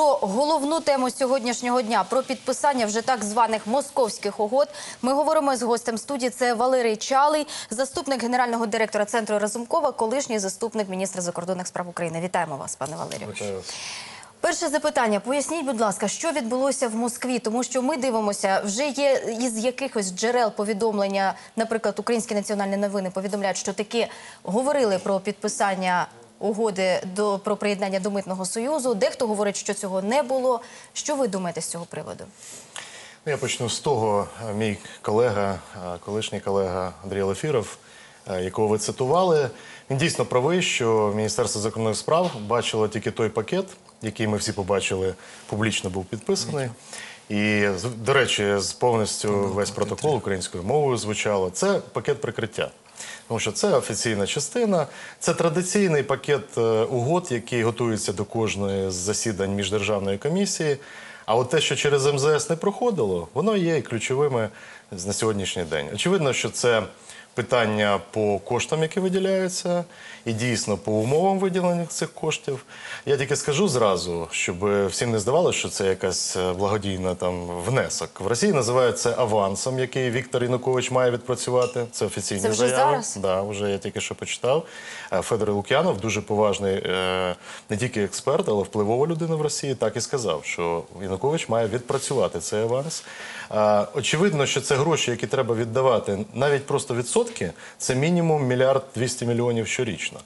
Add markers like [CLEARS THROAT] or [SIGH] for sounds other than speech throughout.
Про головну тему сьогоднішнього дня про підписання вже так званих московських угод. Ми говоримо з гостем студії. Це Валерій Чалий, заступник генерального директора центру Разумкова, колишній заступник міністра закордонних справ України. Вітаємо вас, пане Валерію. Перше запитання. Поясніть, будь ласка, що відбулося в Москві, тому що ми дивимося, вже є із якихось джерел повідомлення, наприклад, українські національні новини повідомляють, що таки говорили про підписання угоди до про приєднання до митного союзу. Дехто говорить, що цього не було. Що ви думаєте з цього приводу? Ну, Я почну з того, е, мій колега, е, колишній колега Андрій Лефіров, е, якого ви цитували, він дійсно правий, що Міністерство закордонних справ бачило тільки той пакет, який ми всі побачили, публічно був підписаний. І з- до речі, з повністю весь протокол українською мовою звучало. Це пакет прикриття. Тому що це офіційна частина, це традиційний пакет е, угод, який готується до кожної з засідань міждержавної комісії. А от те, що через МЗС не проходило, воно є і ключовими на сьогоднішній день. Очевидно, що це питання по коштам, які виділяються, і дійсно по умовам виділення цих коштів. Я тільки скажу зразу, щоб всім не здавалося, що це якась е, благодійна там внесок. В Росії називають це авансом, який Віктор Янукович має відпрацювати. Це офіційні Це вже заяви. зараз? Да, вже я тільки що почитав. Е, Федор Лук'янов, дуже поважний е, не тільки експерт, але впливова людина в Росії, так і сказав, що Янукович має відпрацювати цей аванс. Очевидно, що це гроші, які треба віддавати, навіть просто відсотки, це мінімум мільярд 200 мільйонів щорічно.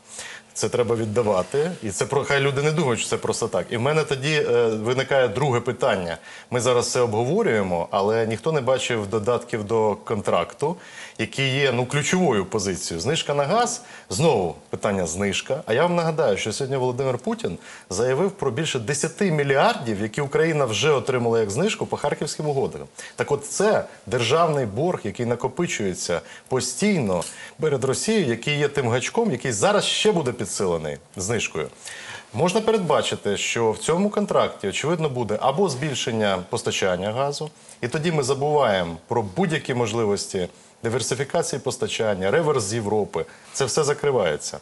Це треба віддавати, і це про хай люди не думають, що це просто так. І в мене тоді е, виникає друге питання. Ми зараз це обговорюємо, але ніхто не бачив додатків до контракту, які є ну ключовою позицією. Знижка на газ знову питання знижка. А я вам нагадаю, що сьогодні Володимир Путін заявив про більше 10 мільярдів, які Україна вже отримала як знижку по харківським угодам. Так, от це державний борг, який накопичується постійно перед Росією, який є тим гачком, який зараз ще буде підсилений знижкою. Можна передбачити, що в цьому контракті очевидно буде або збільшення постачання газу, і тоді ми забуваємо про будь-які можливості диверсифікації постачання, реверс Європи. Це все закривається.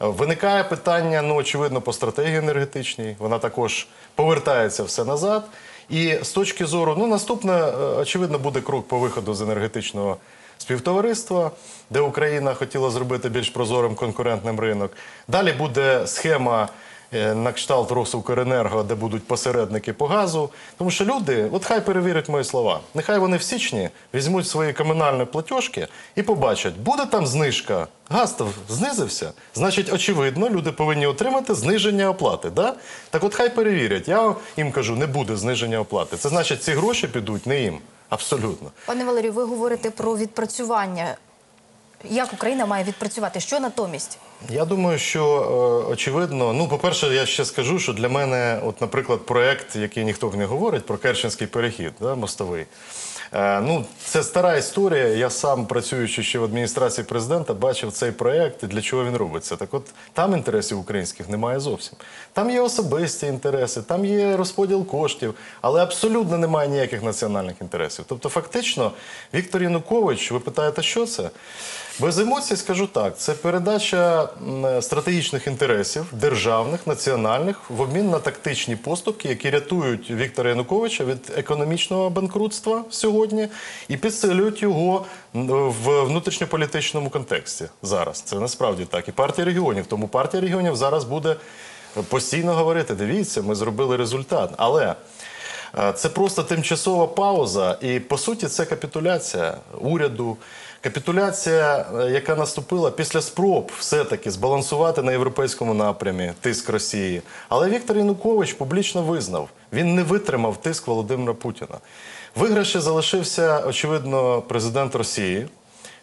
Виникає питання, ну очевидно, по стратегії енергетичній. Вона також повертається все назад. І з точки зору, ну наступне, е, очевидно, буде крок по виходу з енергетичного співтовариства, де Україна хотіла зробити більш прозорим конкурентним ринок. Далі буде схема. е, На кшталт Росукренерго, де будуть посередники по газу. Тому що люди, от хай перевірять мої слова. Нехай вони в січні візьмуть свої комунальні платіжки і побачать, буде там знижка. Газ то знизився. Значить, очевидно, люди повинні отримати зниження оплати. Да? Так от хай перевірять. Я їм кажу, не буде зниження оплати. Це значить, ці гроші підуть не їм. Абсолютно. Пане Валерію, ви говорите про відпрацювання. Як Україна має відпрацювати? Що натомість? Я думаю, що е, очевидно, ну, по-перше, я ще скажу, що для мене, от, наприклад, проект, який ніхто не говорить, про Керченський перехід, да, мостовий. Е, ну, це стара історія. Я сам, працюючи ще в адміністрації президента, бачив цей проект і для чого він робиться. Так от там інтересів українських немає зовсім. Там є особисті інтереси, там є розподіл коштів, але абсолютно немає ніяких національних інтересів. Тобто, фактично, Віктор Янукович, ви питаєте, що це? Без емоцій скажу так: це передача стратегічних інтересів державних, національних в обмін на тактичні поступки, які рятують Віктора Януковича від економічного банкрутства сьогодні і підсилюють його в внутрішньополітичному контексті зараз. Це насправді так. І партія регіонів. Тому партія регіонів зараз буде постійно говорити: дивіться, ми зробили результат. Але Е, Це просто тимчасова пауза, і по суті це капітуляція уряду. Капітуляція, е, яка наступила після спроб все-таки збалансувати на європейському напрямі тиск Росії. Але Віктор Янукович публічно визнав, він не витримав тиск Володимира Путіна. Виграші залишився, очевидно, президент Росії.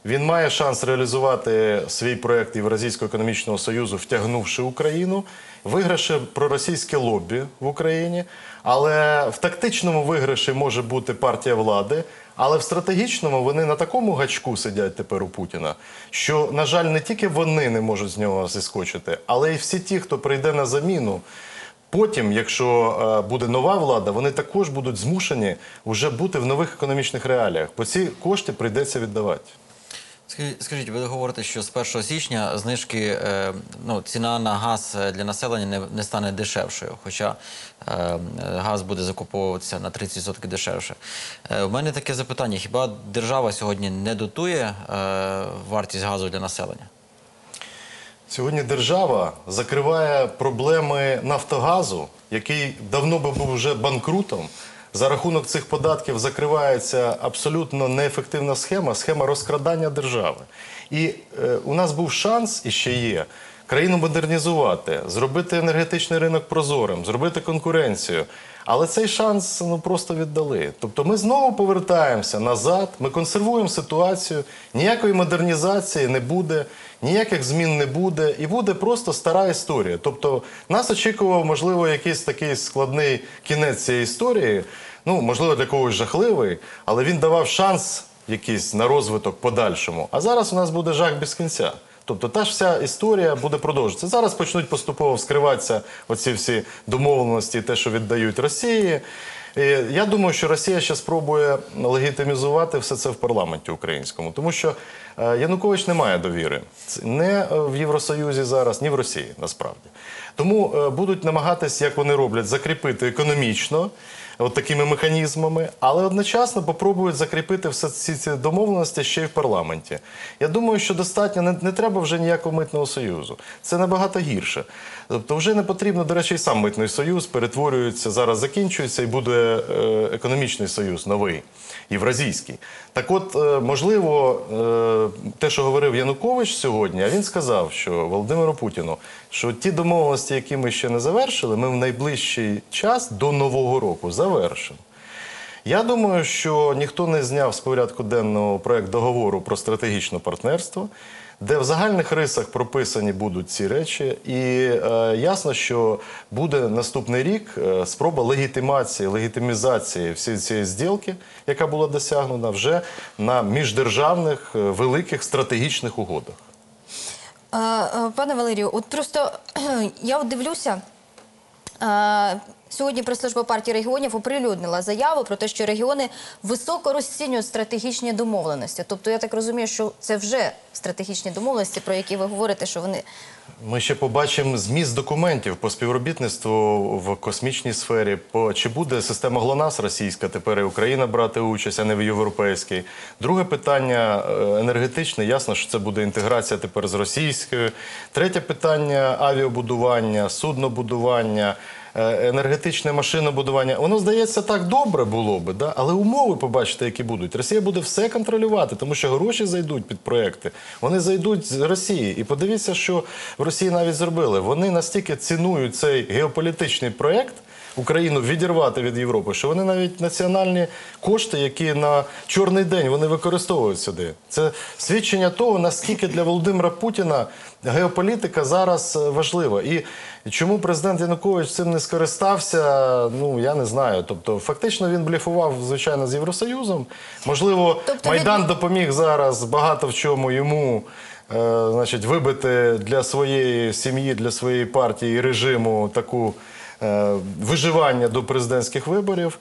Він має шанс реалізувати свій проект Євразійського економічного союзу, втягнувши Україну. Виграше проросійське лобі в Україні, але в тактичному виграші може бути партія влади. Але в стратегічному вони на такому гачку сидять тепер у Путіна, що, на жаль, не тільки вони не можуть з нього зіскочити, але й всі ті, хто прийде на заміну. Потім, якщо е, буде нова влада, вони також будуть змушені вже бути в нових економічних реаліях, бо ці кошти прийдеться віддавати. Скажіть, ви говорите, що з 1 січня знижки, е, ну, ціна на газ е, для населення не, не стане дешевшою, хоча е, газ буде закуповуватися на 30% дешевше. Е, у мене таке запитання: хіба держава сьогодні не дотує е, вартість газу для населення? Сьогодні держава закриває проблеми Нафтогазу, який давно би був вже банкрутом. За рахунок цих податків закривається абсолютно неефективна схема, схема розкрадання держави. І е, у нас був шанс і ще є країну модернізувати, зробити енергетичний ринок прозорим, зробити конкуренцію. Але цей шанс ну просто віддали. Тобто ми знову повертаємося назад, ми консервуємо ситуацію, ніякої модернізації не буде, ніяких змін не буде, і буде просто стара історія. Тобто нас очікував, можливо, якийсь такий складний кінець цієї історії. Ну, можливо, для когось жахливий, але він давав шанс якийсь на розвиток подальшому. А зараз у нас буде жах без кінця. Тобто та ж вся історія буде продовжуватися. Зараз почнуть поступово вскриватися оці всі домовленості, те, що віддають Росії. Я думаю, що Росія ще спробує легітимізувати все це в парламенті українському, тому що е, Янукович не має довіри не е, в Євросоюзі зараз, ні в Росії насправді. Тому е, будуть намагатись, як вони роблять, закріпити економічно. От такими механізмами, але одночасно попробують закріпити все ці, ці домовленості ще й в парламенті. Я думаю, що достатньо не, не треба вже ніякого митного союзу. Це набагато гірше. Тобто, вже не потрібно, до речі, і сам митний союз перетворюється зараз, закінчується і буде е, економічний союз новий, євразійський. Так, от, е, можливо, е, те, що говорив Янукович сьогодні, а він сказав, що Володимиру Путіну, що ті домовленості, які ми ще не завершили, ми в найближчий час до нового року завершимо. Я думаю, що ніхто не зняв з порядку денного проект договору про стратегічне партнерство, де в загальних рисах прописані будуть ці речі, і е, ясно, що буде наступний рік е, спроба легітимації, легітимізації всієї цієї зділки, яка була досягнена вже на міждержавних е, великих стратегічних угодах. Е, е, Пане Валерію, от просто [CLEARS THROAT] я от дивлюся. Сьогодні прес-служба партії регіонів оприлюднила заяву про те, що регіони високо розцінюють стратегічні домовленості. Тобто, я так розумію, що це вже стратегічні домовленості, про які ви говорите, що вони Ми ще побачимо зміст документів по співробітництву в космічній сфері. Чи буде система ГЛОНАСС російська тепер і Україна брати участь, а не в європейській. Друге питання е, енергетичне. Ясно, що це буде інтеграція тепер з російською. Третє питання авіабудування, суднобудування. Е, Енергетичне машинобудування, воно здається так добре було би, да? але умови побачите, які будуть. Росія буде все контролювати, тому що гроші зайдуть під проекти. Вони зайдуть з Росії. І подивіться, що в Росії навіть зробили. Вони настільки цінують цей геополітичний проект. Україну відірвати від Європи, що вони навіть національні кошти, які на чорний день вони використовують сюди. Це свідчення того, наскільки для Володимира Путіна геополітика зараз е, важлива. І чому президент Янукович цим не скористався, ну я не знаю. Тобто, фактично він блефував, звичайно, з Євросоюзом. Можливо, Тобто Майдан він- допоміг зараз багато в чому йому. е, Значить, вибити для своєї сім'ї, для своєї партії і режиму таку виживання до президентських виборів.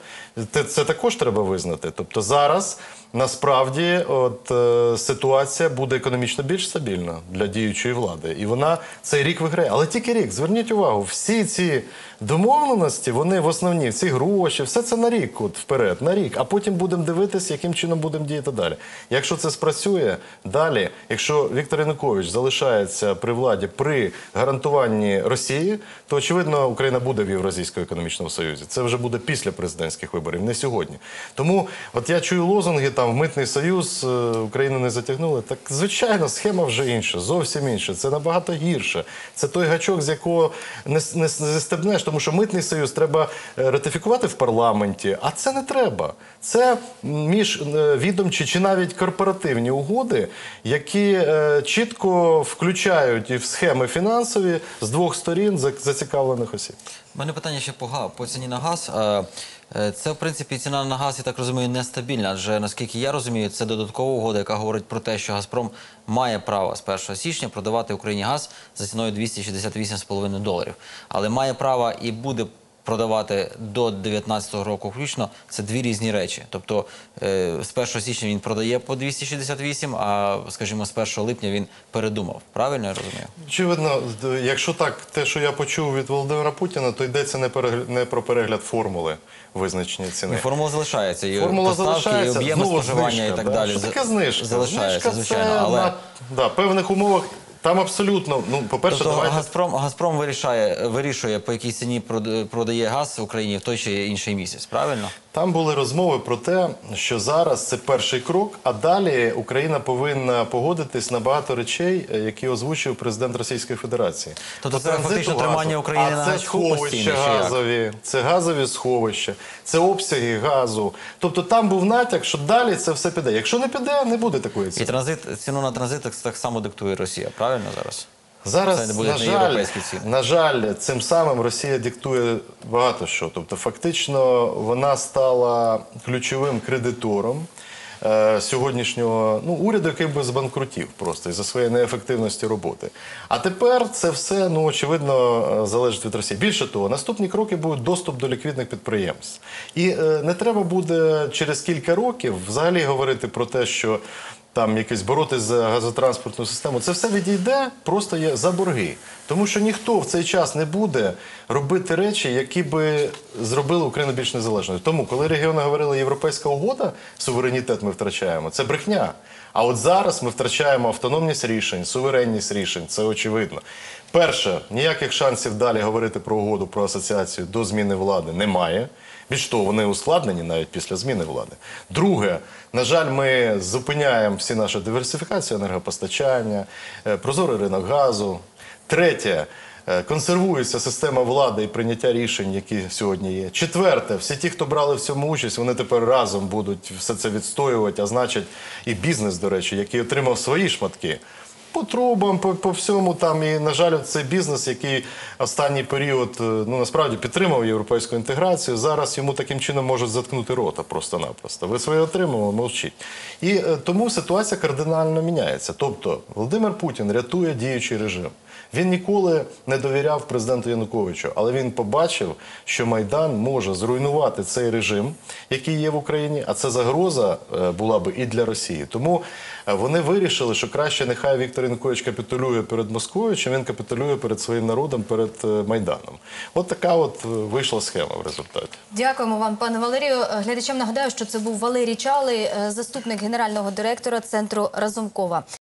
Це, це також треба визнати. Тобто зараз насправді от, е, ситуація буде економічно більш стабільна для діючої влади. І вона цей рік виграє. Але тільки рік. Зверніть увагу, всі ці домовленості, вони в основні, ці гроші, все це на рік от, вперед, на рік. А потім будемо дивитися, яким чином будемо діяти далі. Якщо це спрацює далі, якщо Віктор Янукович залишається при владі при гарантуванні Росії, то очевидно Україна буде в Євразійському економічному союзі. Це вже буде після президентських виборів, не сьогодні. Тому, от я чую лозунги там митний союз е, Україну не затягнули. Так звичайно, схема вже інша, зовсім інша. Це набагато гірше. Це той гачок, з якого не, не, не застебнеш, тому що митний союз треба е, ратифікувати в парламенті, а це не треба. Це міжвідомчі чи навіть корпоративні угоди, які е, чітко включають і в схеми фінансові з двох сторін зацікавлених осіб. У мене питання ще по, по ціні на газ. Е, Це, в принципі, ціна на газ, я так розумію, нестабільна. Адже, наскільки я розумію, це додаткова угода, яка говорить про те, що Газпром має право з 1 січня продавати Україні газ за ціною 268,5 доларів. Але має право і буде продавати до 19-го року включно, це дві різні речі. Тобто е, з 1 січня він продає по 268, а скажімо, з 1 липня він передумав. Правильно я розумію? Очевидно, якщо так, те, що я почув від Володимира Путіна, то йдеться не, не про перегляд формули визначення ціни. І формула залишається, і Формула поставки, залишається, і об'єми споживання знижка, і так да? далі. Що таке знижка? Залишається, Знижка звичайно. це але... на да, певних умовах там абсолютно, ну, по-перше, Тобто давайте... Газпром, Газпром вирішає, вирішує, по якій ціні прод- продає газ Україні в той чи інший місяць, правильно? Там були розмови про те, що зараз це перший крок, а далі Україна повинна погодитись на багато речей, е, які озвучив президент Російської Федерації. Тобто це фактично газу. тримання України а на це сховища газові, це газові сховища, це обсяги газу. Тобто там був натяк, що далі це все піде. Якщо не піде, не буде такої І транзит ціну на транзит так- так само диктує Росія, правильно зараз? Зараз, Це не буде на, жаль, ціни. на жаль, цим самим Росія диктує багато що. Тобто, фактично, вона стала ключовим кредитором е, сьогоднішнього ну, уряду, який би збанкрутів просто із-за своєї неефективності роботи. А тепер це все, ну, очевидно, е, залежить від Росії. Більше того, наступні кроки будуть доступ до ліквідних підприємств. І е, не треба буде через кілька років взагалі говорити про те, що там якось боротись за газотранспортну систему, це все відійде просто за борги. Тому що ніхто в цей час не буде робити речі, які би зробили Україну більш незалежною. Тому, коли регіони говорили, європейська угода, суверенітет ми втрачаємо, це брехня. А от зараз ми втрачаємо автономність рішень, суверенність рішень, це очевидно. Перше, ніяких шансів далі говорити про угоду про асоціацію до зміни влади немає. Більш того, вони ускладнені навіть після зміни влади. Друге, на жаль, ми зупиняємо всі наші диверсифікацію енергопостачання, е, прозорий ринок газу. Третє. Е, Консервується система влади і прийняття рішень, які сьогодні є. Четверте, всі ті, хто брали в цьому участь, вони тепер разом будуть все це відстоювати, а значить, і бізнес, до речі, який отримав свої шматки. По трубам, по, по всьому там і на жаль, цей бізнес, який останній період е, ну насправді підтримав європейську інтеграцію. Зараз йому таким чином можуть заткнути рота просто-напросто. Ви своє отримали, мовчіть. І е, тому ситуація кардинально міняється. Тобто Володимир Путін рятує діючий режим. Він ніколи не довіряв президенту Януковичу, але він побачив, що Майдан може зруйнувати цей режим, який є в Україні, а це загроза е, була би і для Росії. Тому е, вони вирішили, що краще нехай Віктор Янукович капітулює перед Москвою, чим він капітулює перед своїм народом, перед е, Майданом. От така от вийшла схема в результаті. Дякуємо вам, пане Валерію. Глядачам нагадаю, що це був Валерій Чалий, заступник генерального директора центру Разумкова.